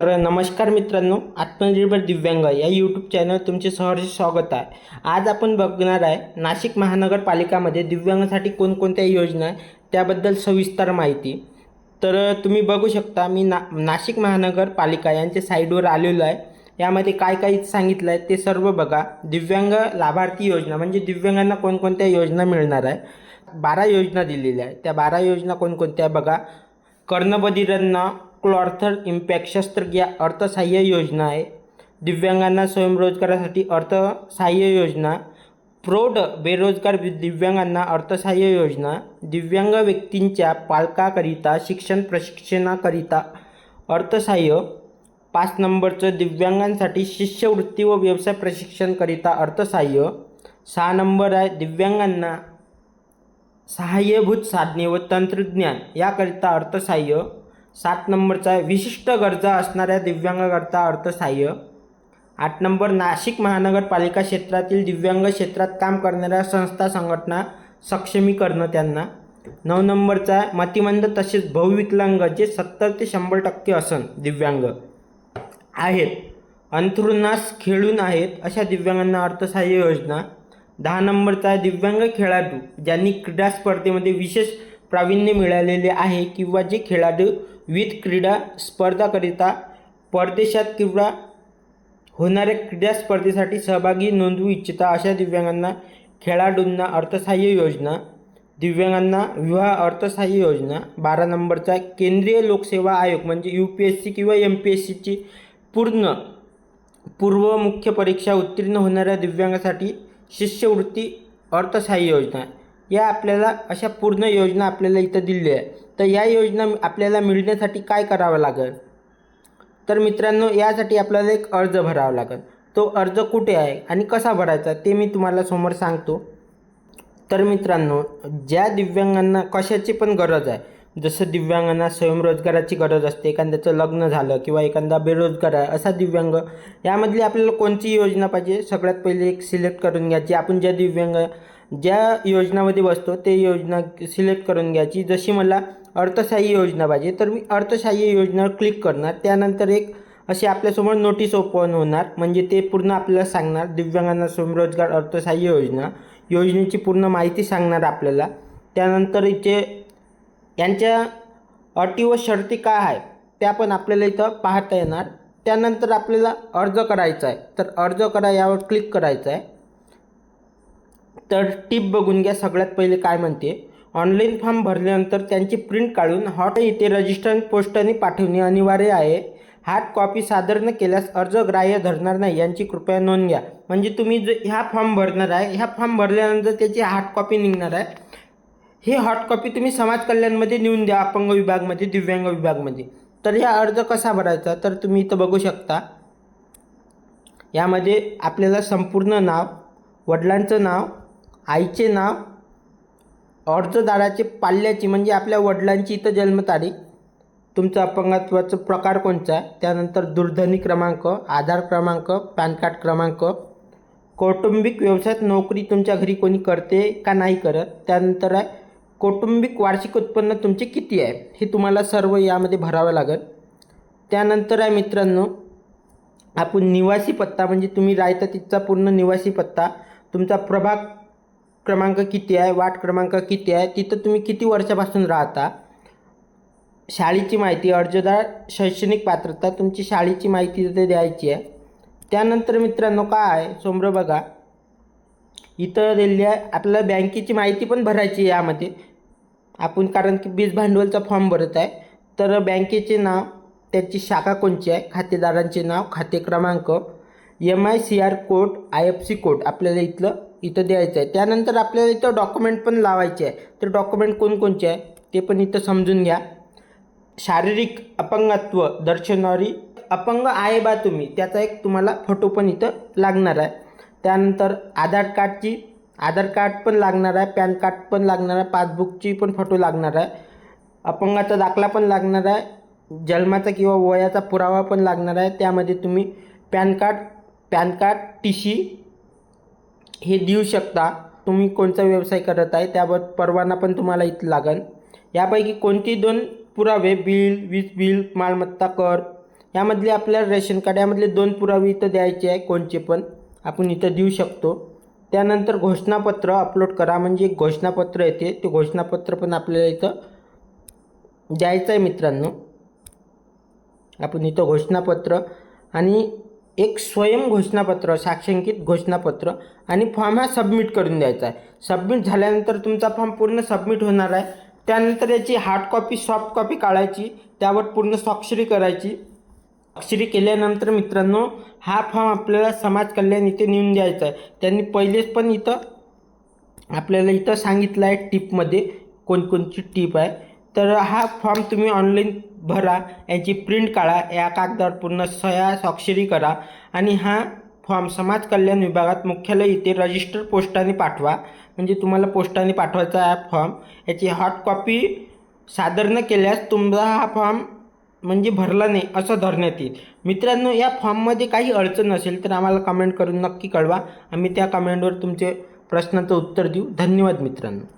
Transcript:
तर नमस्कार मित्रांनो आत्मनिर्भर दिव्यांग या यूट्यूब चॅनल तुमचे सहर्ष स्वागत आहे. आज आपण बघणार आहे नाशिक महानगरपालिकामध्ये दिव्यांगासाठी कोणकोणत्या योजना आहे त्याबद्दल सविस्तर माहिती. तर तुम्ही बघू शकता मी ना नाशिक महानगरपालिका यांच्या साईडवर आलेलो आहे. यामध्ये काय काय सांगितलं आहे ते सर्व बघा. दिव्यांग लाभार्थी योजना म्हणजे दिव्यांगांना कोणकोणत्या योजना मिळणार आहे बारा योजना दिलेल्या आहे त्या बारा योजना कोणकोणत्या बघा. कर्णबधिरांना क्लॉर्थर इम्पॅक्ट शस्त्रक्रिया अर्थसहाय्य योजना आहे. दिव्यांगांना स्वयंरोजगारासाठी अर्थसहाय्य योजना. प्रौढ बेरोजगार दिव्यांगांना अर्थसहाय्य योजना. दिव्यांग व्यक्तींच्या पालकाकरिता शिक्षण प्रशिक्षणाकरिता अर्थसहाय्य. पाच नंबरचं दिव्यांगांसाठी शिष्यवृत्ती व व्यवसाय प्रशिक्षणकरिता अर्थसहाय्य. सहा नंबर आहे दिव्यांगांना सहाय्यभूत साधने व तंत्रज्ञान. याकरिता अर्थसहाय्य. सात नंबरचा आहे. विशिष्ट गरजा असणाऱ्या दिव्यांगाकरता अर्थसहाय्य. आठ नंबर नाशिक महानगरपालिका क्षेत्रातील दिव्यांग क्षेत्रात काम करणाऱ्या संस्था संघटना सक्षमीकरणं त्यांना. नऊ नंबरचा आहे मतिमंद तसेच बहुविकलांग जे सत्तर ते शंभर टक्के असन दिव्यांग. आहेत. अंथरुणास खेळून आहेत अशा दिव्यांगांना अर्थसहाय्य योजना. दहा नंबरचा आहे दिव्यांग खेळाडू ज्यांनी क्रीडा स्पर्धेमध्ये विशेष प्रावीण्य मिळालेले आहे किंवा जे खेळाडू विविध क्रीडा स्पर्धाकरिता परदेशात किंवा होणाऱ्या क्रीडा स्पर्धेसाठी सहभागी नोंदवू इच्छिता अशा दिव्यांगांना खेळाडूंना अर्थसहाय्य योजना दिव्यांगांना विवाह अर्थसहाय्य योजना बारा नंबरचा केंद्रीय लोकसेवा आयोग म्हणजे यू पी एस सी किंवा एम पी एस सीची पूर्ण पूर्व मुख्य परीक्षा उत्तीर्ण होणाऱ्या दिव्यांगासाठी शिष्यवृत्ती अर्थसहाय्य योजना. या आपल्याला अशा पूर्ण योजना आपल्याला इथं दिल्या आहे. तर या योजना आपल्याला मिळण्यासाठी काय करावं लागेल? तर मित्रांनो यासाठी आपल्याला एक अर्ज भरावा लागेल. तो अर्ज कुठे आहे आणि कसा भरायचा ते मी तुम्हाला समोर सांगतो. तर मित्रांनो ज्या दिव्यांगांना कशाची पण गरज आहे जसं दिव्यांगांना स्वयंरोजगाराची गरज असते एखाद्याचं लग्न झालं किंवा एखादा बेरोजगार आहे असा दिव्यांग यामधली आपल्याला कोणती योजना पाहिजे? सगळ्यात पहिले एक सिलेक्ट करून घ्यायची आपण ज्या दिव्यांग ज्या योजनामध्ये बसतो ते योजना सिलेक्ट करून घ्यायची. जशी मला अर्थसहाय्य योजना पाहिजे तर मी अर्थसहाय्य योजना क्लिक करणार. त्यानंतर एक अशी आपल्यासमोर नोटीस ओपन होणार. म्हणजे ते पूर्ण आपल्याला सांगणार. दिव्यांगांना स्वयंरोजगार अर्थसहाय्य योजना. योजनेची पूर्ण माहिती सांगणार आपल्याला. त्यानंतर इथे यांच्या अटी व शर्ती काय आहे त्या पण आपल्याला इथं पाहता येणार. त्यानंतर आपल्याला अर्ज करायचा आहे. तर अर्ज करा यावर क्लिक करायचा आहे. तर टिप बघून घ्या सगळ्यात पहिले काय म्हणते. ऑनलाईन फॉर्म भरल्यानंतर त्यांची प्रिंट काढून हॉट इथे रजिस्टर पोस्टाने पाठवणे अनिवार्य आहे. हार्ड कॉपी सादर न केल्यास अर्ज ग्राह्य धरणार नाही यांची कृपया नोंद घ्या. म्हणजे तुम्ही जो ह्या फॉर्म भरणार आहे ह्या फॉर्म भरल्यानंतर त्याची हार्ड कॉपी निघणार आहे. ही हॉट कॉपी तुम्ही समाज कल्याणमध्ये नेऊन द्या अपंग विभागमध्ये दिव्यांग विभागमध्ये. तर ह्या अर्ज कसा भरायचा? तर तुम्ही इथं बघू शकता. यामध्ये आपल्याला संपूर्ण नाव वडिलांचं नाव आईचे नाव अर्जदाराचे पाल्याची म्हणजे आपल्या वडिलांची इथं जन्मतारीख तुमचं अपंगत्वाचं प्रकार कोणचा आहे? त्यानंतर दूरध्वनी क्रमांक आधार क्रमांक पॅन कार्ड क्रमांक कौटुंबिक व्यवसायात नोकरी तुमच्या घरी कोणी करते का नाही करत? त्यानंतर आहे कौटुंबिक वार्षिक उत्पन्न तुमचे किती आहे? हे तुम्हाला सर्व यामध्ये भरावं लागेल. त्यानंतर आहे मित्रांनो आपण निवासी पत्ता म्हणजे तुम्ही राहता तिथचा पूर्ण निवासी पत्ता तुमचा प्रभाग क्रमांक किती आहे? वाट क्रमांक किती आहे? तिथं तुम्ही किती वर्षापासून राहता? शाळेची माहिती अर्जदार शैक्षणिक पात्रता तुमची शाळेची माहिती तिथे द्यायची आहे. त्यानंतर मित्रांनो काय आहे? समोर बघा. इथं दिलेली आहे. आपल्याला बँकेची माहिती पण भरायची आहे यामध्ये. आपण कारण की बीज भांडवलचा फॉर्म भरत आहे. तर बँकेचे नाव त्याची शाखा कोणची आहे? खातेदारांचे नाव खाते क्रमांक M I C R code I F C code आपल्याला इथलं इथं द्यायचं आहे त्यानंतर आपल्याला इथं डॉक्युमेंट पण लावायचे आहे तर डॉक्युमेंट कोणकोणचे आहे? ते पण इथं समजून घ्या. शारीरिक अपंगत्व दर्शवणारी अपंग आहे बा तुम्ही. त्याचा एक तुम्हाला फोटो पण इथं लागणार आहे. त्यानंतर आधार कार्डची आधार कार्ड पण लागणार आहे. पॅन कार्ड पण लागणार आहे. पासबुकची पण फोटो लागणार आहे. अपंगाचा दाखला पण लागणार आहे. जन्माचा किंवा वयाचा पुरावा पण लागणार आहे. त्यामध्ये तुम्ही PAN card PAN card T C हे देऊ शकता. तुम्ही कोणता व्यवसाय करत आहे त्यावर परवाना पण तुम्हाला इथं लागेल. यापैकी कोणती दोन पुरावे बिल वीज बिल मालमत्ता कर यामधले आपल्याला रेशन कार्ड यामधले दोन पुरावे इथं द्यायचे आहे कोणचे पण आपण इथं देऊ शकतो. त्यानंतर घोषणापत्र अपलोड करा म्हणजे एक घोषणापत्र येते. ते घोषणापत्र पण आपल्याला इथं द्यायचं आहे मित्रांनो. आपण इथं घोषणापत्र आणि एक स्वयं घोषणापत्र साक्षांकित घोषणापत्र आणि फॉर्म हा सबमिट करून द्यायचा आहे. सबमिट झाल्यानंतर तुमचा फॉर्म पूर्ण सबमिट होणार आहे. त्यानंतर याची हार्ड कॉपी सॉफ्ट कॉपी काढायची. त्यावर पूर्ण स्वाक्षरी करायची. स्वाक्षरी केल्यानंतर मित्रांनो हा फॉर्म आपल्याला समाज कल्याण इथे नेऊन द्यायचा आहे. त्यांनी पहिलेच पण इथं आपल्याला इथं सांगितलं आहे टिपमध्ये कोणकोणची टीप आहे. तर हा फॉर्म तुम्ही ऑनलाईन भरा याची प्रिंट काढा या कागदावर पूर्ण सह्या स्वाक्षरी करा आणि हा फॉर्म समाज कल्याण विभागात मुख्यालय इथे रजिस्टर पोस्टाने पाठवा. म्हणजे तुम्हाला पोस्टाने पाठवायचा हा फॉर्म याची हॉट कॉपी सादर न केल्यास तुमचा हा फॉर्म म्हणजे भरला नाही असं धरण्यात येईल. मित्रांनो या फॉर्ममध्ये काही अडचण असेल तर आम्हाला कमेंट करून नक्की कळवा. आम्ही त्या कमेंटवर तुमचे प्रश्नाचं उत्तर देऊ. धन्यवाद मित्रांनो.